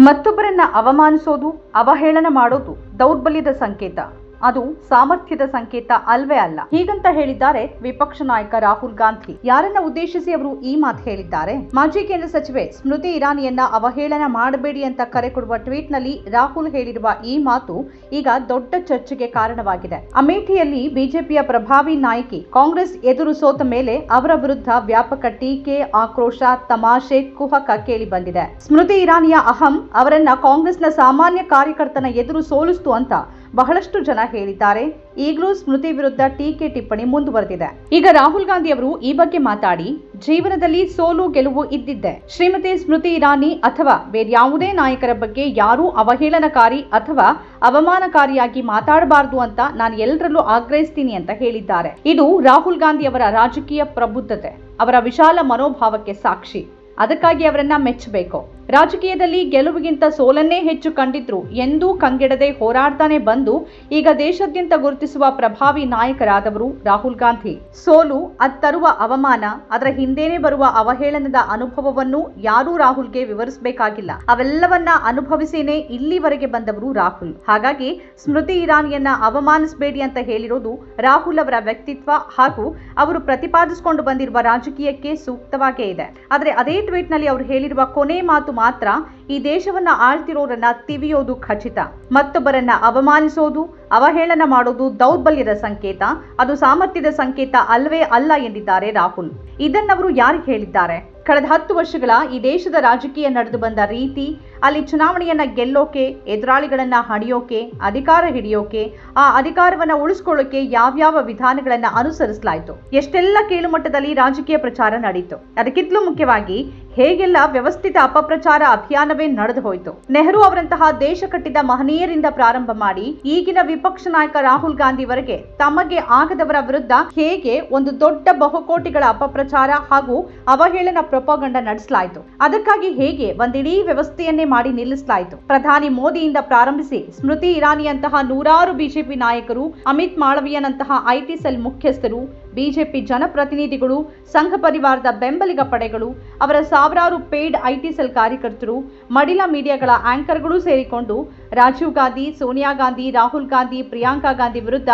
ಮತ್ತೊಬ್ಬರನ್ನ ಅವಮಾನಿಸೋದು ಅವಹೇಳನ ಮಾಡೋದು ದೌರ್ಬಲ್ಯದ ಸಂಕೇತ. ಅದು ಸಾಮರ್ಥ್ಯದ ಸಂಕೇತ ಅಲ್ವೇ ಅಲ್ಲ. ಹೀಗಂತ ಹೇಳಿದ್ದಾರೆ ವಿಪಕ್ಷ ನಾಯಕ ರಾಹುಲ್ ಗಾಂಧಿ. ಯಾರನ್ನ ಉದ್ದೇಶಿಸಿ ಅವರು ಈ ಮಾತು ಹೇಳಿದ್ದಾರೆ? ಮಾಜಿ ಕೇಂದ್ರ ಸಚಿವೆ ಸ್ಮೃತಿ ಇರಾನಿಯನ್ನ ಅವಹೇಳನ ಮಾಡಬೇಡಿ ಅಂತ ಕರೆ ಕೊಡುವ ಟ್ವೀಟ್ನಲ್ಲಿ ರಾಹುಲ್ ಹೇಳಿರುವ ಈ ಮಾತು ಈಗ ದೊಡ್ಡ ಚರ್ಚೆಗೆ ಕಾರಣವಾಗಿದೆ. ಅಮೇಠಿಯಲ್ಲಿ ಬಿಜೆಪಿಯ ಪ್ರಭಾವಿ ನಾಯಕಿ ಕಾಂಗ್ರೆಸ್ ಎದುರು ಸೋತ ಮೇಲೆ ಅವರ ವಿರುದ್ಧ ವ್ಯಾಪಕ ಟೀಕೆ, ಆಕ್ರೋಶ, ತಮಾಷೆ, ಕುಹಕ ಕೇಳಿ ಬಂದಿದೆ. ಸ್ಮೃತಿ ಇರಾನಿಯ ಅಹಂ ಅವರನ್ನ ಕಾಂಗ್ರೆಸ್ನ ಸಾಮಾನ್ಯ ಕಾರ್ಯಕರ್ತನ ಎದುರು ಸೋಲಿಸ್ತು ಅಂತ ಬಹಳಷ್ಟು ಜನ ಹೇಳಿದ್ದಾರೆ. ಈಗಲೂ ಸ್ಮೃತಿ ವಿರುದ್ಧ ಟೀಕೆ ಟಿಪ್ಪಣಿ ಮುಂದುವರೆದಿದೆ. ಈಗ ರಾಹುಲ್ ಗಾಂಧಿ ಅವರು ಈ ಬಗ್ಗೆ ಮಾತಾಡಿ, ಜೀವನದಲ್ಲಿ ಸೋಲು ಗೆಲುವು ಇದ್ದಿದ್ದೆ. ಶ್ರೀಮತಿ ಸ್ಮೃತಿ ಇರಾನಿ ಅಥವಾ ಬೇರ್ಯಾವುದೇ ನಾಯಕರ ಬಗ್ಗೆ ಯಾರೂ ಅವಹೇಳನಕಾರಿ ಅಥವಾ ಅವಮಾನಕಾರಿಯಾಗಿ ಮಾತಾಡಬಾರದು ಅಂತ ನಾನು ಎಲ್ಲರಲ್ಲೂ ಆಗ್ರಹಿಸ್ತೀನಿ ಅಂತ ಹೇಳಿದ್ದಾರೆ. ಇದು ರಾಹುಲ್ ಗಾಂಧಿ ಅವರ ರಾಜಕೀಯ ಪ್ರಬುದ್ಧತೆ, ಅವರ ವಿಶಾಲ ಮನೋಭಾವಕ್ಕೆ ಸಾಕ್ಷಿ. ಅದಕ್ಕಾಗಿ ಅವರನ್ನ ಮೆಚ್ಚಬೇಕು. ರಾಜಕೀಯದಲ್ಲಿ ಗೆಲುವಿಗಿಂತ ಸೋಲನ್ನೇ ಹೆಚ್ಚು ಕಂಡಿದ್ರು ಎಂದೂ ಕಂಗೆಡದೆ ಹೋರಾಡ್ತಾನೆ ಬಂದು ಈಗ ದೇಶಾದ್ಯಂತ ಗುರುತಿಸುವ ಪ್ರಭಾವಿ ನಾಯಕರಾದವರು ರಾಹುಲ್ ಗಾಂಧಿ. ಸೋಲು ಅದ್ ತರುವ ಅವಮಾನ, ಅದರ ಹಿಂದೇನೆ ಬರುವ ಅವಹೇಳನದ ಅನುಭವವನ್ನು ಯಾರೂ ರಾಹುಲ್ಗೆ ವಿವರಿಸಬೇಕಾಗಿಲ್ಲ. ಅವೆಲ್ಲವನ್ನ ಅನುಭವಿಸೇನೆ ಇಲ್ಲಿವರೆಗೆ ಬಂದವರು ರಾಹುಲ್. ಹಾಗಾಗಿ ಸ್ಮೃತಿ ಇರಾನಿಯನ್ನ ಅವಮಾನಿಸಬೇಡಿ ಅಂತ ಹೇಳಿರೋದು ರಾಹುಲ್ ಅವರ ವ್ಯಕ್ತಿತ್ವ ಹಾಗೂ ಅವರು ಪ್ರತಿಪಾದಿಸಿಕೊಂಡು ಬಂದಿರುವ ರಾಜಕೀಯಕ್ಕೆ ಸೂಕ್ತವಾಗೇ ಇದೆ. ಆದರೆ ಅದೇ ಟ್ವೀಟ್ನಲ್ಲಿ ಅವರು ಹೇಳಿರುವ ಕೊನೆ ಮಾತು ಮಾತ್ರ ಈ ದೇಶವನ್ನ ಆಳ್ತಿರೋರನ್ನ ತಿವಿಯೋದು ಖಚಿತ. ಮತ್ತೊಬ್ಬರನ್ನ ಅವಮಾನಿಸೋದು, ಅವಹೇಳನ ಮಾಡೋದು ದೌರ್ಬಲ್ಯದ ಸಂಕೇತ, ಅದು ಸಾಮರ್ಥ್ಯದ ಸಂಕೇತ ಅಲ್ವೇ ಅಲ್ಲ ಎಂದಿದ್ದಾರೆ ರಾಹುಲ್. ಇದನ್ನವರು ಯಾರಿಗೆ ಹೇಳಿದ್ದಾರೆ? ಕಳೆದ ಹತ್ತು ವರ್ಷಗಳ ಈ ದೇಶದ ರಾಜಕೀಯ ನಡೆದು ಬಂದ ರೀತಿ, ಅಲ್ಲಿ ಚುನಾವಣೆಯನ್ನ ಗೆಲ್ಲೋಕೆ, ಎದುರಾಳಿಗಳನ್ನ ಹಣಿಯೋಕೆ, ಅಧಿಕಾರ ಹಿಡಿಯೋಕೆ, ಆ ಅಧಿಕಾರವನ್ನ ಉಳಿಸ್ಕೊಳ್ಳೋಕೆ ಯಾವ್ಯಾವ ವಿಧಾನಗಳನ್ನ ಅನುಸರಿಸಲಾಯಿತು? ಎಷ್ಟೆಲ್ಲ ಕೀಳುಮಟ್ಟದಲ್ಲಿ ರಾಜಕೀಯ ಪ್ರಚಾರ ನಡೆಯಿತು ಅದಕ್ಕಿಂತಲೂ ಮುಖ್ಯವಾಗಿ ಹೇಗೆಲ್ಲ ವ್ಯವಸ್ಥಿತ ಅಪಪ್ರಚಾರ ಅಭಿಯಾನವೇ ನಡೆದು ಹೋಯಿತು? ನೆಹರು ಅವರಂತಹ ದೇಶ ಕಟ್ಟಿದ ಮಹನೀಯರಿಂದ ಪ್ರಾರಂಭ ಮಾಡಿ ಈಗಿನ ವಿಪಕ್ಷ ನಾಯಕ ರಾಹುಲ್ ಗಾಂಧಿವರೆಗೆ ತಮಗೆ ಆಗದವರ ವಿರುದ್ಧ ಹೇಗೆ ಒಂದು ದೊಡ್ಡ ಬಹುಕೋಟಿಗಳ ಅಪಪ್ರಚಾರ ಹಾಗೂ ಅವಹೇಳನ ಪ್ರೊಪಗಂಡ ನಡೆಸಲಾಯಿತು? ಅದಕ್ಕಾಗಿ ಹೇಗೆ ಒಂದಿಡೀ ವ್ಯವಸ್ಥೆಯನ್ನೇ ಮಾಡಿ ನಿಲ್ಲಿಸಲಾಯಿತು? ಪ್ರಧಾನಿ ಮೋದಿಯಿಂದ ಪ್ರಾರಂಭಿಸಿ ಸ್ಮೃತಿ ಇರಾನಿಯಂತಹ ನೂರಾರು ಬಿಜೆಪಿ ನಾಯಕರು, ಅಮಿತ್ ಮಾಳವಿಯನಂತಹ ಐಟಿ ಸೆಲ್ ಮುಖ್ಯಸ್ಥರು ಬಿಜೆಪಿ ಜನಪ್ರತಿನಿಧಿಗಳು, ಸಂಘ ಪರಿವಾರದ ಬೆಂಬಲಿಗ ಪಡೆಗಳು, ಅವರ ಸಾವಿರಾರು ಪೇಯ್ಡ್ ಐಟಿ ಸೆಲ್ ಕಾರ್ಯಕರ್ತರು, ಮಡಿಲ ಮೀಡಿಯಾಗಳ ಆಂಕರ್ಗಳು ಸೇರಿಕೊಂಡು ರಾಜೀವ್ ಗಾಂಧಿ, ಸೋನಿಯಾ ಗಾಂಧಿ, ರಾಹುಲ್ ಗಾಂಧಿ, ಪ್ರಿಯಾಂಕಾ ಗಾಂಧಿ ವಿರುದ್ಧ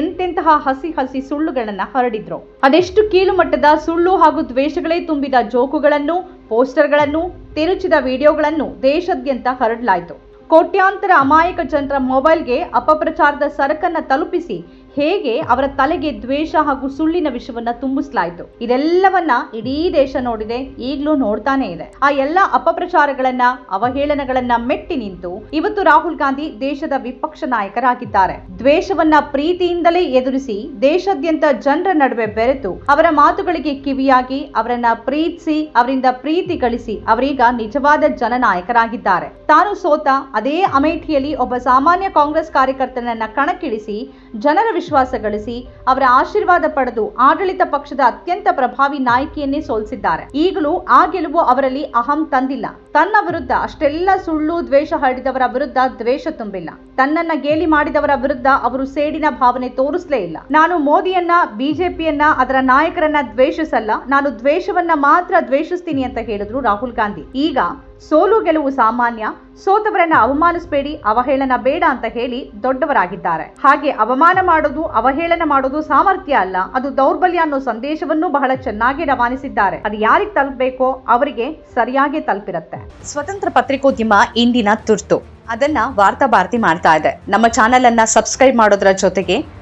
ಎಂತೆಂತಹ ಹಸಿ ಹಸಿ ಸುಳ್ಳುಗಳನ್ನು ಹರಡಿದ್ರು. ಅದೆಷ್ಟು ಕೀಳು ಮಟ್ಟದ ಸುಳ್ಳು ಹಾಗೂ ದ್ವೇಷಗಳೇ ತುಂಬಿದ ಜೋಕುಗಳನ್ನು, ಪೋಸ್ಟರ್ಗಳನ್ನು, ತಿರುಚಿದ ವಿಡಿಯೋಗಳನ್ನು ದೇಶಾದ್ಯಂತ ಹರಡಲಾಯಿತು. ಕೋಟ್ಯಾಂತರ ಅಮಾಯಕ ಜನರ ಮೊಬೈಲ್ಗೆ ಅಪಪ್ರಚಾರದ ಸರಕನ್ನ ತಲುಪಿಸಿ ಹೇಗೆ ಅವರ ತಲೆಗೆ ದ್ವೇಷ ಹಾಗೂ ಸುಳ್ಳಿನ ವಿಷವನ್ನ ತುಂಬಿಸಲಾಯಿತು. ಇದೆಲ್ಲವನ್ನ ಇಡೀ ದೇಶ ನೋಡಿದೆ, ಈಗಲೂ ನೋಡ್ತಾನೆ ಇದೆ. ಆ ಎಲ್ಲ ಅಪಪ್ರಚಾರಗಳನ್ನ, ಅವಹೇಳನಗಳನ್ನ ಮೆಟ್ಟಿ ನಿಂತು ಇವತ್ತು ರಾಹುಲ್ ಗಾಂಧಿ ದೇಶದ ವಿಪಕ್ಷ ನಾಯಕರಾಗಿದ್ದಾರೆ. ದ್ವೇಷವನ್ನ ಪ್ರೀತಿಯಿಂದಲೇ ಎದುರಿಸಿ ದೇಶಾದ್ಯಂತ ಜನರ ನಡುವೆ ಬೆರೆತು ಅವರ ಮಾತುಗಳಿಗೆ ಕಿವಿಯಾಗಿ ಅವರನ್ನ ಪ್ರೀತಿಸಿ, ಅವರಿಂದ ಪ್ರೀತಿ ಗಳಿಸಿ ಅವರೀಗ ನಿಜವಾದ ಜನನಾಯಕರಾಗಿದ್ದಾರೆ. ತಾನು ಸೋತ ಅದೇ ಅಮೇಠಿಯಲ್ಲಿ ಒಬ್ಬ ಸಾಮಾನ್ಯ ಕಾಂಗ್ರೆಸ್ ಕಾರ್ಯಕರ್ತನನ್ನ ಕಣಕ್ಕಿಳಿಸಿ ಜನರ ವಿಶ್ವಾಸ ಗಳಿಸಿ ಅವರ ಆಶೀರ್ವಾದ ಪಡೆದು ಆಡಳಿತ ಪಕ್ಷದ ಅತ್ಯಂತ ಪ್ರಭಾವಿ ನಾಯಕಿಯನ್ನೇ ಸೋಲಿಸಿದ್ದಾರೆ. ಈಗಲೂ ಆ ಗೆಲುವು ಅವರಲ್ಲಿ ಅಹಂ ತಂದಿಲ್ಲ. ತನ್ನ ವಿರುದ್ಧ ಅಷ್ಟೆಲ್ಲ ಸುಳ್ಳು, ದ್ವೇಷ ಹರಡಿದವರ ವಿರುದ್ಧ ದ್ವೇಷ ತುಂಬಿಲ್ಲ. ತನ್ನನ್ನ ಗೇಲಿ ಮಾಡಿದವರ ವಿರುದ್ಧ ಅವರು ಸೇಡಿನ ಭಾವನೆ ತೋರಿಸಲೇ ಇಲ್ಲ. ನಾನು ಮೋದಿಯನ್ನ, ಬಿಜೆಪಿಯನ್ನ, ಅದರ ನಾಯಕರನ್ನ ದ್ವೇಷಿಸಲ್ಲ. ನಾನು ದ್ವೇಷವನ್ನ ಮಾತ್ರ ದ್ವೇಷಿಸ್ತೀನಿ ಅಂತ ಹೇಳಿದ್ರು ರಾಹುಲ್ ಗಾಂಧಿ. ಈಗ ಸೋಲು ಗೆಲುವು ಸಾಮಾನ್ಯ, ಸೋತವರನ್ನ ಅವಮಾನಿಸಬೇಡಿ, ಅವಹೇಳನ ಬೇಡ ಅಂತ ಹೇಳಿ ದೊಡ್ಡವರಾಗಿದ್ದಾರೆ. ಹಾಗೆ ಅವಮಾನ ಮಾಡೋದು, ಅವಹೇಳನ ಮಾಡೋದು ಸಾಮರ್ಥ್ಯ ಅಲ್ಲ, ಅದು ದೌರ್ಬಲ್ಯ ಅನ್ನೋ ಸಂದೇಶವನ್ನು ಬಹಳ ಚೆನ್ನಾಗಿ ರವಾನಿಸಿದ್ದಾರೆ. ಅದು ಯಾರಿಗೆ ತಲುಪಬೇಕೋ ಅವರಿಗೆ ಸರಿಯಾಗಿ ತಲುಪಿರುತ್ತೆ. ಸ್ವತಂತ್ರ ಪತ್ರಿಕೋದ್ಯಮ ಇಂದಿನ ತುರ್ತು. ಅದನ್ನ ವಾರ್ತಾ ಭಾರತಿ ಮಾಡ್ತಾ ಇದೆ. ನಮ್ಮ ಚಾನೆಲ್ ಅನ್ನ ಸಬ್ಸ್ಕ್ರೈಬ್ ಮಾಡೋದ್ರ ಜೊತೆಗೆ